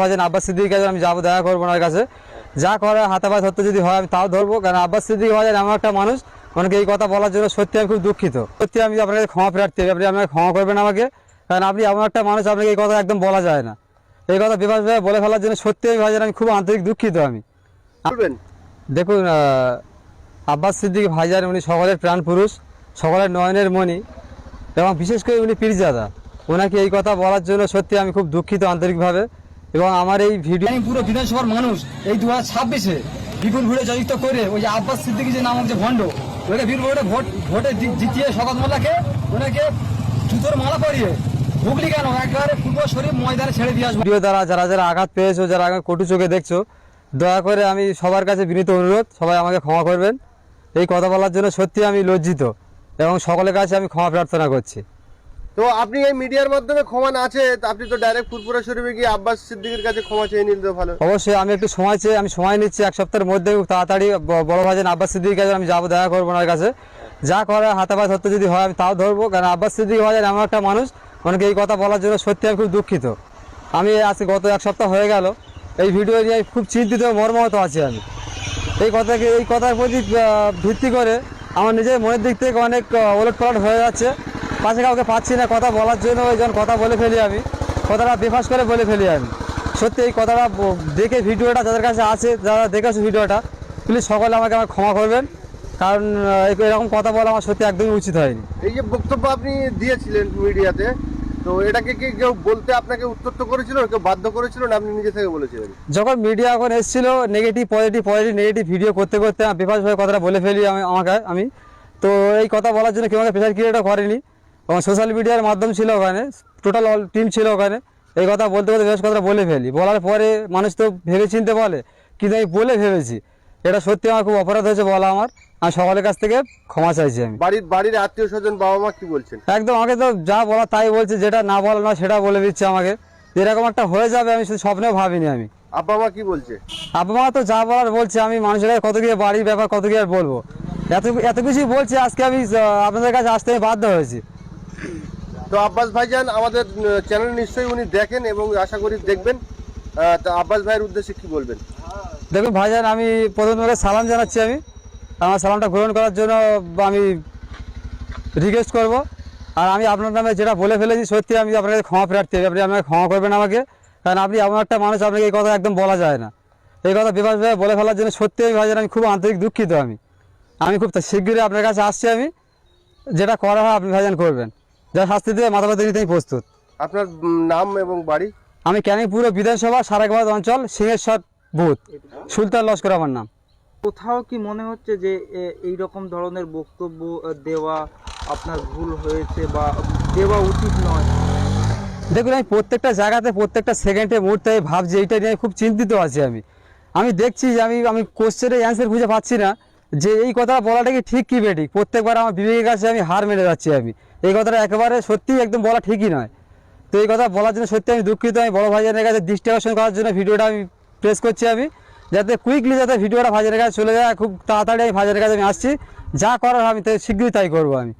ভাইজান আব্বাস সিদ্দিকের কাছে আমি যাব দেখা করব ওনার কাছে। যা করে হাতে পায়ে ধরতে যদি হয় আমি তাও ধরবো। কারণ আব্বাস সিদ্দিক ভাইজান এমন একটা মানুষ। ওনাকে এই কথা বলার জন্য সত্যি আমি খুব দুঃখিত। সত্যি আমি আপনাকে ক্ষমা প্রার্থী আপনি আপনাকে ক্ষমা করবেন আমাকে। কারণ আপনি এমন একটা মানুষ আপনাকে এই কথা একদম বলা যায় না। এই কথা বিভাস ভাই বলে ফেলার জন্য সত্যি আমি ভাইজান আমি খুব আন্তরিক দুঃখিত আমি। বলবেন? দেখুন আব্বাস সিদ্দিক ভাইজান উনি সকলের প্রাণ পুরুষ সকলের নয়নের মণি এবং বিশেষ করে উনি পীরজাদা। ওনাকে এই কথা বলার জন্য সত্যি আমি খুব দুঃখিত আন্তরিকভাবে। এবং আমার এই ভিডিও আমি পুরো বিধানসভার মানুষ এই দু হাজার ছাব্বিশে বিপুল ভোটে জয়যুক্ত করে ওই যে আব্বাস সিদ্দিকি যে নামক যে ভণ্ড ওকে বিপুল ভোটে ভোট ভোটে জিতিয়ে শকত মোল্লাকে ওনাকে জুতোর মালা পরিয়ে হুগলি কেন? একবারে পূর্ব শরীফ ময়দানে ছেড়ে দিয়ে আসব। ভিডিও দ্বারা যারা যারা আঘাত পেয়েছ যারা আঘাত কটু চোখে দেখছ দয়া করে আমি সবার কাছে বিনীত অনুরোধ সবাই আমাকে ক্ষমা করবেন। এই কথা বলার জন্য সত্যি আমি লজ্জিত এবং সকলের কাছে আমি ক্ষমা প্রার্থনা করছি। তো আপনি এই মিডিয়ার মাধ্যমে ক্ষমা না আছে আপনি তো ডাইরেক্ট ফুরপুরা শরীফে গিয়ে আব্বাস সিদ্দিকের কাছে ক্ষমা চেয়ে নিলে ভালো। অবশ্যই আমি একটু সময় চেয়ে, আমি সময় নিচ্ছি এক সপ্তাহের মধ্যে তাড়াতাড়ি বড় ভাইজান আব্বাস সিদ্দিকের কাছে আমি যাব, দেখা করব ওনার কাছে। যা করে হাতে পায়ে ধরতে যদি হয় আমি তাও ধরবো, কারণ আব্বাস সিদ্দিক ভাইজান এমন একটা মানুষ অনেকে এই কথা বলার জন্য সত্যি আমি খুব দুঃখিত। আমি আজকে গত এক সপ্তাহ হয়ে গেল, এই ভিডিও নিয়ে খুব চিন্তিত মর্মাহত আছি আমি। এই কথাকে, এই কথার প্রতি ভিত্তি করে আমার নিজের মনের দিক থেকে অনেক ওলট পালট হয়ে যাচ্ছে। পাশে কাউকে পাচ্ছি না কথা বলার জন্য ওই যখন কথা বলে ফেলি আমি। কথাটা বেফাস করে বলে ফেলি আমি। সত্যি এই কথাটা দেখে ভিডিওটা যাদের কাছে আছে যারা দেখেছে ভিডিওটা প্লিজ সকলে আমাকে আমার ক্ষমা করবেন। কারণ এরকম কথা বলা আমার সত্যি একদমই উচিত হয়নি। এই যে বক্তব্য আপনি দিয়েছিলেন মিডিয়াতে তো এটাকে কি কেউ বলতে আপনাকে উত্তপ্ত করেছিল কেউ বাধ্য করেছিল না আপনি নিজে থেকে বলেছিলেন? যখন মিডিয়া এখন এসেছিল negative positive positive negative video করতে করতে বিপাশ ভাই কথাটা বলে ফেলি আমি আমাকে আমি। তো এই কথা বলার জন্য কেউ আমাকে প্রেশার ক্রিয়েটও করেনি। এবং সোশ্যাল মিডিয়ার মাধ্যম ছিল ওখানে। টোটাল অল টিম ছিল ওখানে। এই কথা বলতে বলতে বেশ কথাটা বলে ফেলি। বলার পরে মানুষ তো ভেবে চিনতে বলে কিন্তু আমি বলে ভেবেছি। এটা সত্যি আমার খুব অপরাধ হয়েছে বলা আমার। আমি সকলের কাছ থেকে ক্ষমা চাইছি আমি। বাড়ির বাড়ির আত্মীয় স্বজন বাবা মা কি বলছেন? একদম আমাকে তো যা বলা তাই বলছে যেটা না বলা না সেটা বলে দিচ্ছে আমাকে। এরকম একটা হয়ে যাবে আমি শুধু স্বপ্নেও ভাবিনি আমি। আব্বা মা কি বলছে? আব্বা মা তো যা বলার বলছে আমি মানুষের কত কি বাড়ির ব্যাপার কত কি আর বলব। এত এত কিছুই বলছে আজকে আমি আপনাদের কাছে আসতে আমি বাধ্য হয়েছি। তো আব্বাস ভাইজান, আমাদের চ্যানেল নিশ্চয়ই উনি দেখেন এবং আশা করি দেখবেন। তো আব্বাস ভাইয়ের উদ্দেশ্যে কি বলবেন? দেখুন ভাইজান, আমি প্রথম সালাম জানাচ্ছি আমি। আমার সালামটা গ্রহণ করার জন্য আমি রিকোয়েস্ট করব। আর আমি আপনার নামে যেটা বলে ফেলেছি, সত্যি আমি আপনাকে ক্ষমা প্রার্থী আপনি আপনাকে ক্ষমা করবেন আমাকে। কারণ আপনি এমন একটা মানুষ, আপনাকে এই কথা একদম বলা যায় না। এই কথা বিভাস ভাই বলে ফেলার জন্য সত্যি আমি ভাইজান, আমি খুব আন্তরিক দুঃখিত আমি। আমি খুব শীঘ্রই আপনার কাছে আসছি আমি। যেটা করা হয় আপনি ভাইজান করবেন। যা শাস্তি দেবে মাথা ব্যথা নিতে আমি প্রস্তুত। আপনার নাম এবং বাড়ি? আমি ক্যানিংপুর বিধানসভা সারাগাবাদ অঞ্চল সিংহেশ্বর বুথ। সুলতান লস্কর আমার নাম। কোথাও কি মনে হচ্ছে যে এই রকম ধরনের বক্তব্য দেওয়া আপনার ভুল হয়েছে বা দেওয়া উচিত নয়? দেখুন আমি প্রত্যেকটা জায়গাতে প্রত্যেকটা সেকেন্ডে মুহূর্তে ভাবছি এইটা নিয়ে খুব চিন্তিত আছি আমি। আমি দেখছি যে আমি আমি কোশ্চেনের অ্যান্সার খুঁজে পাচ্ছি না। যে এই কথা বলাটা কি ঠিক কি বেঠিক? প্রত্যেকবার আমার বিবেকের কাছে আমি হার মেনে যাচ্ছি আমি। এই কথাটা একেবারে সত্যি একদম বলা ঠিকই নয়। তো এই কথা বলার জন্য সত্যি আমি দুঃখিত। আমি বড় ভাইজানের কাছে দৃষ্টি আকর্ষণ করার জন্য ভিডিওটা আমি প্রেস করছি আমি। যাতে কুইকলি যাতে ভিডিওটা ভাইজানের কাছে চলে যায়, খুব তাড়াতাড়ি আমি ভাইজানের কাছে আমি আসছি। যা করার আমি শীঘ্রই তাই করব আমি।